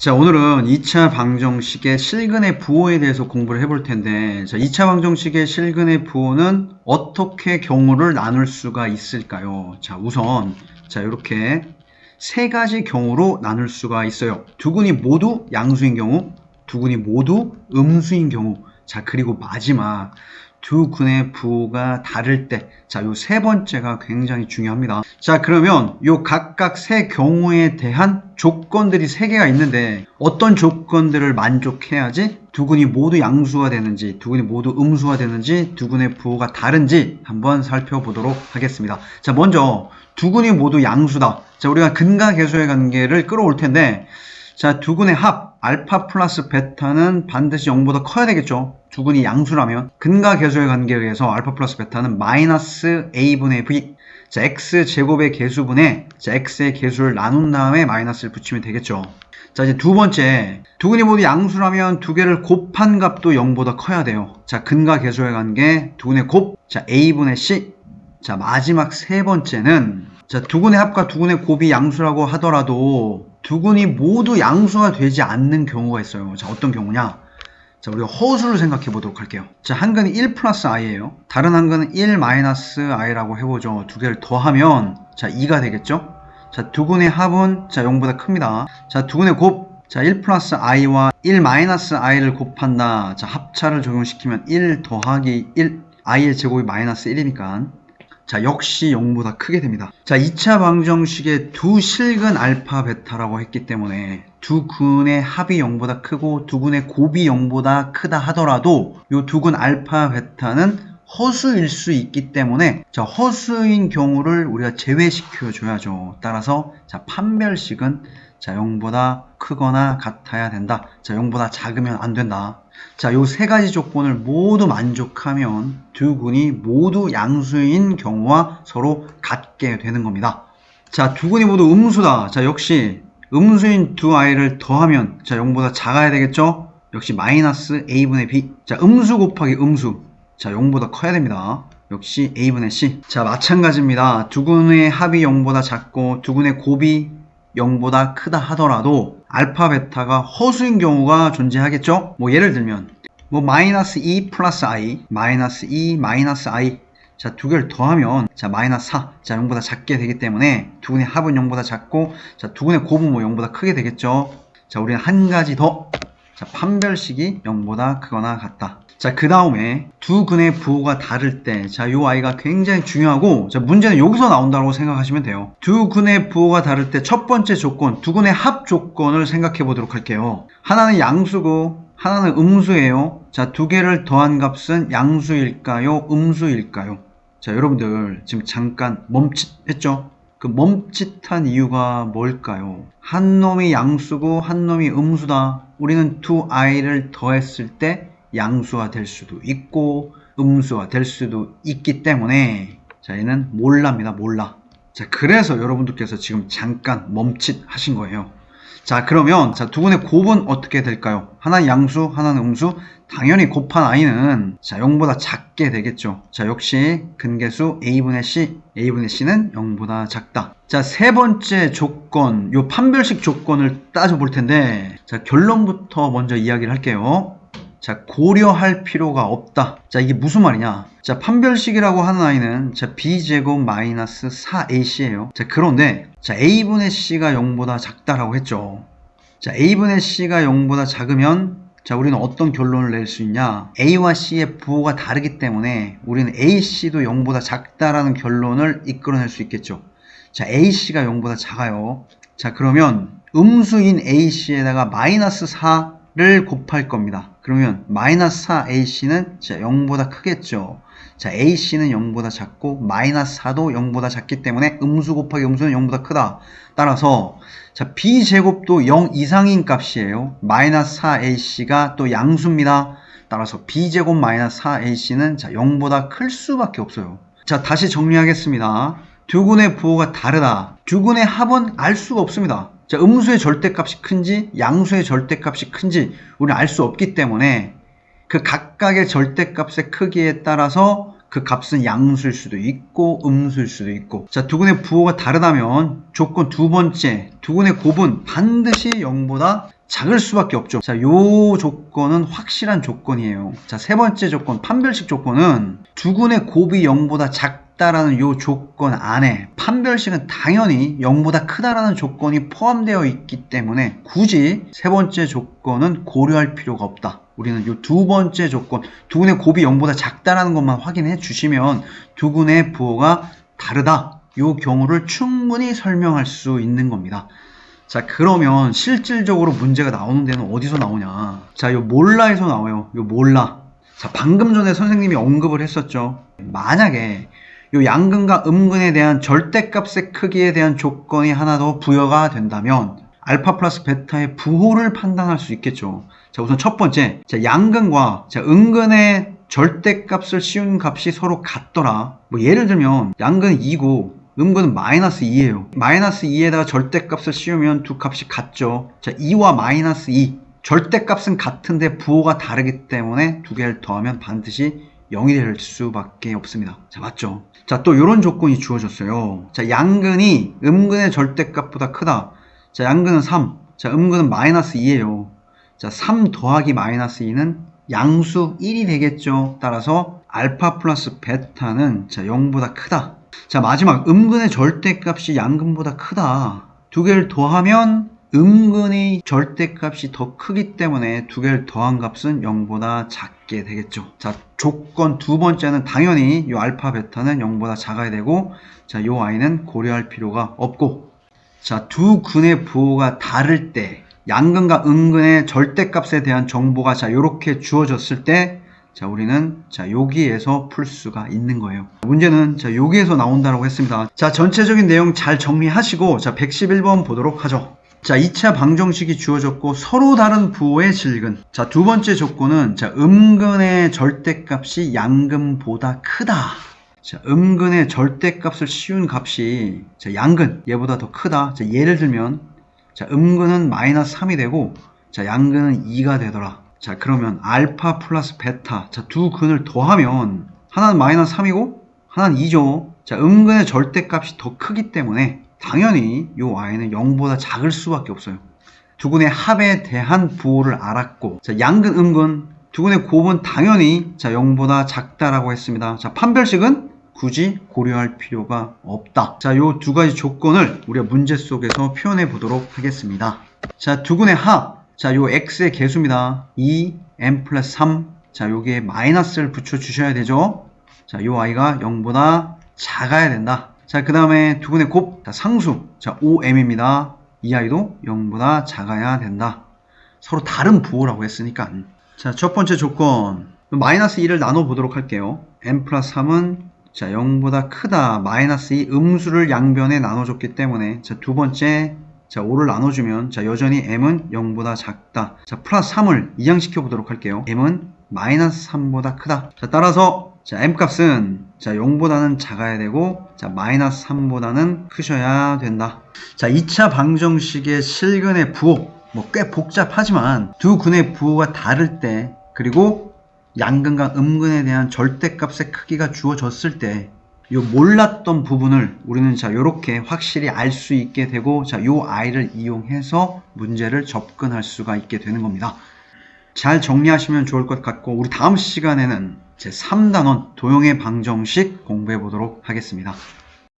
자, 오늘은 2차 방정식의 실근의 부호에 대해서 공부를 해볼 텐데, 자, 2차 방정식의 실근의 부호는 어떻게 경우를 나눌 수가 있을까요? 자, 우선, 자, 이렇게 세 가지 경우로 나눌 수가 있어요. 두 군이 모두 양수인 경우, 두 군이 모두 음수인 경우, 자, 그리고 마지막, 두 군의 부호가 다를 때, 자, 요 세 번째가 굉장히 중요합니다. 자, 그러면 요 각각 세 경우에 대한 조건들이 세 개가 있는데, 어떤 조건들을 만족해야지 두 군이 모두 양수가 되는지, 두 군이 모두 음수가 되는지, 두 군의 부호가 다른지 한번 살펴보도록 하겠습니다. 자, 먼저 두 군이 모두 양수다. 자, 우리가 근과 계수의 관계를 끌어올 텐데, 자, 두 군의 합, 알파 플러스 베타는 반드시 0보다 커야 되겠죠. 두 군이 양수라면. 근과 계수의 관계에 의해서 알파 플러스 베타는 마이너스 a분의 v. 자, x 제곱의 계수분에 자, x의 계수를 나눈 다음에 마이너스를 붙이면 되겠죠. 자, 이제 두 번째. 두 군이 모두 양수라면 두 개를 곱한 값도 0보다 커야 돼요. 자, 근과 계수의 관계, 두 군의 곱, 자, a분의 c. 자, 마지막 세 번째는 자, 두 군의 합과 두 군의 곱이 양수라고 하더라도 두 군이 모두 양수가 되지 않는 경우가 있어요. 자, 어떤 경우냐? 자, 우리가 허수를 생각해 보도록 할게요. 자, 한 근이 1 플러스 i예요. 다른 한 근은 1 마이너스 i라고 해보죠. 두 개를 더하면 자, 2가 되겠죠? 자, 두 군의 합은 자, 0보다 큽니다. 자, 두 군의 곱 자, 1 플러스 i와 1 마이너스 i를 곱한다. 자, 합차를 적용시키면 1 더하기 1 i의 제곱이 마이너스 1이니까 자, 역시 0보다 크게 됩니다. 자, 2차 방정식의 두 실근 알파 베타라고 했기 때문에 두 근의 합이 0보다 크고 두 근의 곱이 0보다 크다 하더라도 이 두 근 알파 베타는 허수일 수 있기 때문에 자, 허수인 경우를 우리가 제외시켜 줘야죠. 따라서 자, 판별식은 자, 0보다 크거나 같아야 된다. 자, 0보다 작으면 안 된다. 자, 요 세 가지 조건을 모두 만족하면 두 군이 모두 양수인 경우와 서로 같게 되는 겁니다. 자, 두 군이 모두 음수다. 자, 역시 음수인 두 아이를 더하면 자, 0보다 작아야 되겠죠? 역시 마이너스 a분의 b. 자, 음수 곱하기 음수. 자, 0보다 커야 됩니다. 역시 a분의 c. 자, 마찬가지입니다. 두 군의 합이 0보다 작고 두 군의 곱이 0보다 크다 하더라도 알파 베타가 허수인 경우가 존재하겠죠? 뭐 예를 들면 뭐 마이너스 2 플러스 i 마이너스 2 마이너스 i 자 두 개를 더하면 자 마이너스 4 자 0보다 작게 되기 때문에 두 군의 합은 0보다 작고 자두 군의 곱은 뭐 0보다 크게 되겠죠? 자 우리는 한 가지 더 자, 판별식이 0보다 크거나 같다. 자, 그 다음에 두 근의 부호가 다를 때, 자, 요 아이가 굉장히 중요하고, 자, 문제는 여기서 나온다고 생각하시면 돼요. 두 근의 부호가 다를 때 첫 번째 조건, 두 근의 합 조건을 생각해 보도록 할게요. 하나는 양수고, 하나는 음수예요. 자, 두 개를 더한 값은 양수일까요? 음수일까요? 자, 여러분들 지금 잠깐 멈칫했죠? 그 멈칫한 이유가 뭘까요? 한 놈이 양수고 한 놈이 음수다. 우리는 두 아이를 더했을 때 양수가 될 수도 있고 음수가 될 수도 있기 때문에 자 얘는 몰랍니다. 몰라. 자 그래서 여러분들께서 지금 잠깐 멈칫 하신 거예요. 자 그러면 자 두 분의 곱은 어떻게 될까요? 하나는 양수, 하나는 음수. 당연히 곱한 i는 자 0보다 작게 되겠죠. 자 역시 근계수 a분의 c, a분의 c는 0보다 작다. 자 세 번째 조건, 요 판별식 조건을 따져 볼 텐데 자 결론부터 먼저 이야기를 할게요. 자, 고려할 필요가 없다. 자, 이게 무슨 말이냐? 자, 판별식이라고 하는 아이는 자, b제곱 마이너스 4ac예요. 자, 그런데 자, a분의 c가 0보다 작다라고 했죠. 자, a분의 c가 0보다 작으면 자, 우리는 어떤 결론을 낼 수 있냐? a와 c의 부호가 다르기 때문에 우리는 ac도 0보다 작다라는 결론을 이끌어낼 수 있겠죠. 자, ac가 0보다 작아요. 자, 그러면 음수인 ac에다가 마이너스 4를 곱할 겁니다. 그러면 마이너스 4ac는 자 0보다 크겠죠. 자 ac는 0보다 작고 마이너스 4도 0보다 작기 때문에 음수 곱하기 음수는 0보다 크다. 따라서 자 b제곱도 0 이상인 값이에요. 마이너스 4ac가 또 양수입니다. 따라서 b제곱 마이너스 4ac는 자 0보다 클 수밖에 없어요. 자 다시 정리하겠습니다. 두 군의 부호가 다르다. 두 군의 합은 알 수가 없습니다. 자, 음수의 절대값이 큰지 양수의 절대값이 큰지 우리는 알 수 없기 때문에 그 각각의 절대값의 크기에 따라서 그 값은 양수일 수도 있고 음수일 수도 있고. 자 두근의 부호가 다르다면 조건 두 번째 두근의 곱은 반드시 0보다 작을 수밖에 없죠. 자 요 조건은 확실한 조건이에요. 자 세 번째 조건 판별식 조건은 두근의 곱이 0보다 작 다라는 요 조건 안에 판별식은 당연히 0보다 크다라는 조건이 포함되어 있기 때문에 굳이 세 번째 조건은 고려할 필요가 없다 우리는 이 두 번째 조건, 두근의 곱이 0보다 작다라는 것만 확인해 주시면 두근의 부호가 다르다. 이 경우를 충분히 설명할 수 있는 겁니다. 자, 그러면 실질적으로 문제가 나오는 데는 어디서 나오냐? 자, 요 몰라에서 나와요. 요 몰라. 자, 방금 전에 선생님이 언급을 했었죠. 만약에 요 양근과 음근에 대한 절대값의 크기에 대한 조건이 하나 더 부여가 된다면 알파 플러스 베타의 부호를 판단할 수 있겠죠. 자, 우선 첫 번째, 자, 양근과 자, 은근의 절대값을 씌운 값이 서로 같더라. 뭐 예를 들면 양근은 2고 음근은 마이너스 2예요. 마이너스 2에다가 절대값을 씌우면 두 값이 같죠. 자, 2와 마이너스 2. 절대값은 같은데 부호가 다르기 때문에 두 개를 더하면 반드시 0이 될 수밖에 없습니다. 자, 맞죠? 자, 또 이런 조건이 주어졌어요. 자, 양근이 음근의 절대값보다 크다. 자, 양근은 3. 자, 음근은 마이너스 2예요. 자, 3 더하기 마이너스 2는 양수 1이 되겠죠. 따라서 알파 플러스 베타는 자, 0보다 크다. 자, 마지막 음근의 절대값이 양근보다 크다. 두 개를 더하면 음근의 절대값이 더 크기 때문에 두 개를 더한 값은 0보다 작 게 되겠죠. 자, 조건 두 번째는 당연히 이 알파 베타는 0보다 작아야 되고 자, 요 i는 고려할 필요가 없고 자, 두 근의 부호가 다를 때 양근과 음근의 절대값에 대한 정보가 자, 요렇게 주어졌을 때 자, 우리는 자, 여기에서 풀 수가 있는 거예요. 문제는 자, 여기에서 나온다고 했습니다. 자, 전체적인 내용 잘 정리하시고 자, 111번 보도록 하죠. 자, 2차 방정식이 주어졌고 서로 다른 부호의 질근. 자, 두 번째 조건은 자, 음근의 절대값이 양근보다 크다. 자, 음근의 절대값을 씌운 값이 자, 양근 얘보다 더 크다. 자, 예를 들면 자, 음근은 마이너스 3이 되고 자, 양근은 2가 되더라. 자, 그러면 알파 플러스 베타. 자, 두 근을 더하면 하나는 마이너스 3이고 하나는 2죠. 자, 음근의 절대값이 더 크기 때문에 당연히 이 y는 0보다 작을 수밖에 없어요. 두 근의 합에 대한 부호를 알았고 자, 양근, 음근 두 근의 곱은 당연히 자, 0보다 작다라고 했습니다. 자, 판별식은 굳이 고려할 필요가 없다. 자, 요 두 가지 조건을 우리가 문제 속에서 표현해 보도록 하겠습니다. 자, 두 근의 합. 자, 요 x의 개수입니다. 2, m 플러스 3. 자, 여기에 마이너스를 붙여 주셔야 되죠. 자, 요 i가 0보다 작아야 된다. 자, 그 다음에 두 근의 곱, 자, 상수. 자, 5m입니다. 이 i도 0보다 작아야 된다. 서로 다른 부호라고 했으니까. 자, 첫 번째 조건. 마이너스 2를 나눠 보도록 할게요. m 플러스 3은 자, 0보다 크다. 마이너스 2 음수를 양변에 나눠줬기 때문에 자, 두 번째 자, 5를 나눠주면 자, 여전히 m은 0보다 작다. 자, 플러스 3을 이항시켜 보도록 할게요. m은 마이너스 3보다 크다. 자, 따라서 자, m 값은 자, 0보다는 작아야 되고 자, 마이너스 3보다는 크셔야 된다. 자, 2차 방정식의 실근의 부호 뭐 꽤 복잡하지만 두 근의 부호가 다를 때 그리고 양근과 음근에 대한 절대값의 크기가 주어졌을 때이 몰랐던 부분을 우리는 자 요렇게 확실히 알 수 있게 되고 자요 i를 이용해서 문제를 접근할 수가 있게 되는 겁니다. 잘 정리하시면 좋을 것 같고 우리 다음 시간에는 제 3단원 도형의 방정식 공부해 보도록 하겠습니다.